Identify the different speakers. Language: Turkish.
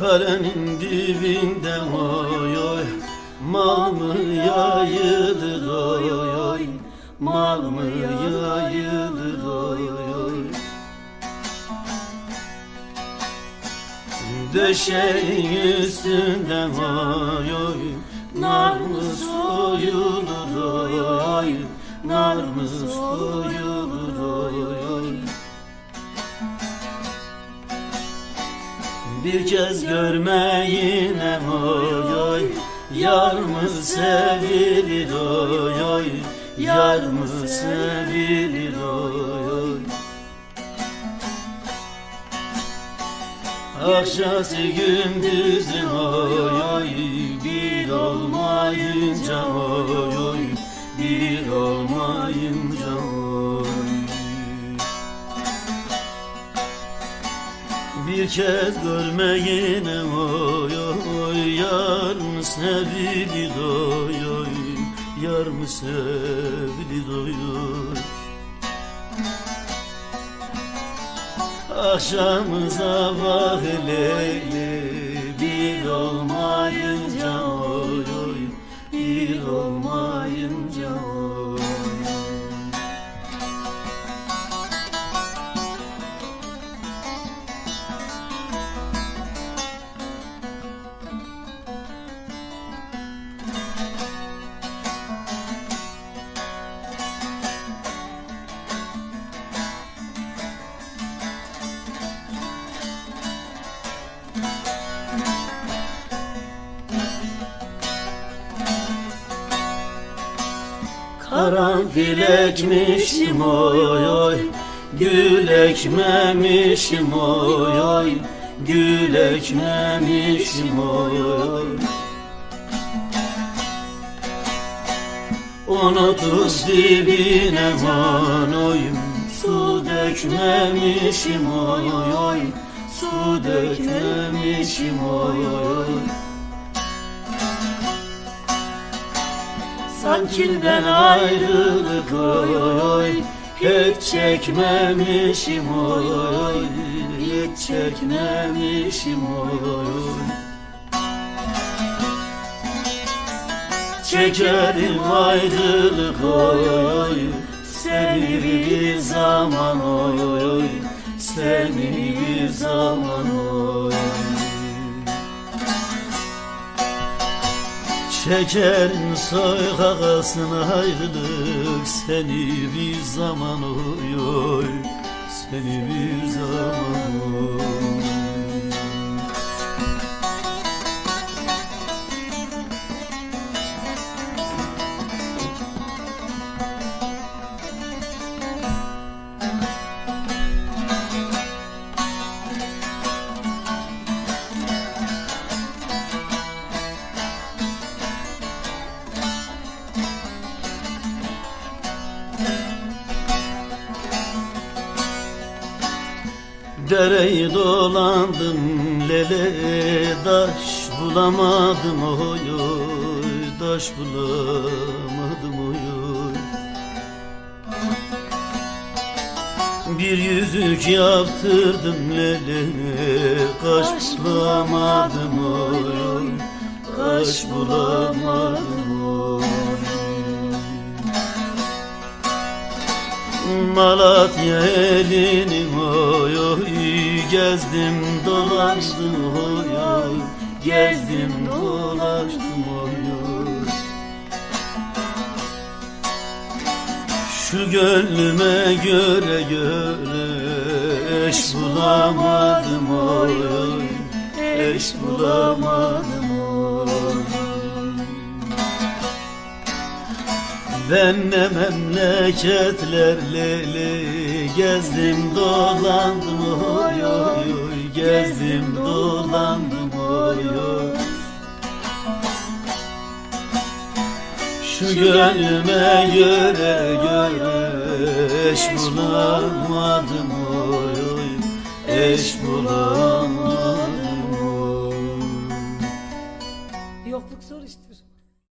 Speaker 1: Karenin dibinde oy oy. Mal mı yayılır oy oy? Mal mı yayılır oy oy? Döşeğin üstünde oy oy. Nar mı soyulur oy? Oy Nar mı soyulur oy oy Bir kez görmeyine oy oy. Yar mı sevilir oy oy? Yar mı sevilir oy oy? Akşası gündüzüm oy oy. Bir olmayınca oy oy. Bir olmayınca oy Bir kez görmeyine oy oy Yar mı sevilir oy oy Yar mı sevilir oy oy. Akşamıza bak hele Bir olmayınca oy oy Bir olmayınca Karanfil ekmişim oy oy. Gül ekmemişim oy oy. Gül ekmemişim oy oy. Onu tuz dibine van oy. Su dökmemişim oy oy. Su dökmemişim oy oy. Sanki ben ayrılık oy oy Hiç çekmemişim oy oy Hiç çekmemişim oy oy Çekerim ayrılık oy oy Seni bir zaman oy oy Seni bir zaman oy Çekerim soykakasına ayrılık Seni bir zaman oy oy. Seni bir zaman oy Dereyi dolandım lele Taş bulamadım oy oy Taş bulamadım oy oy. Bir yüzük yaptırdım lele Kaş bulamadım oy oy Kaş bulamadım Malatya elini oy oy Gezdim dolaştım oy oy Gezdim dolaştım oy oy. Şu gönlüme göre göre Eş bulamadım oy oy Eş bulamadım Ben ne memleketlerle gezdim dolandım oy oy oy. Gezdim dolandım oy oy. Şu gönlüme göre göre eş bulamadım oy oy. Eş bulamadım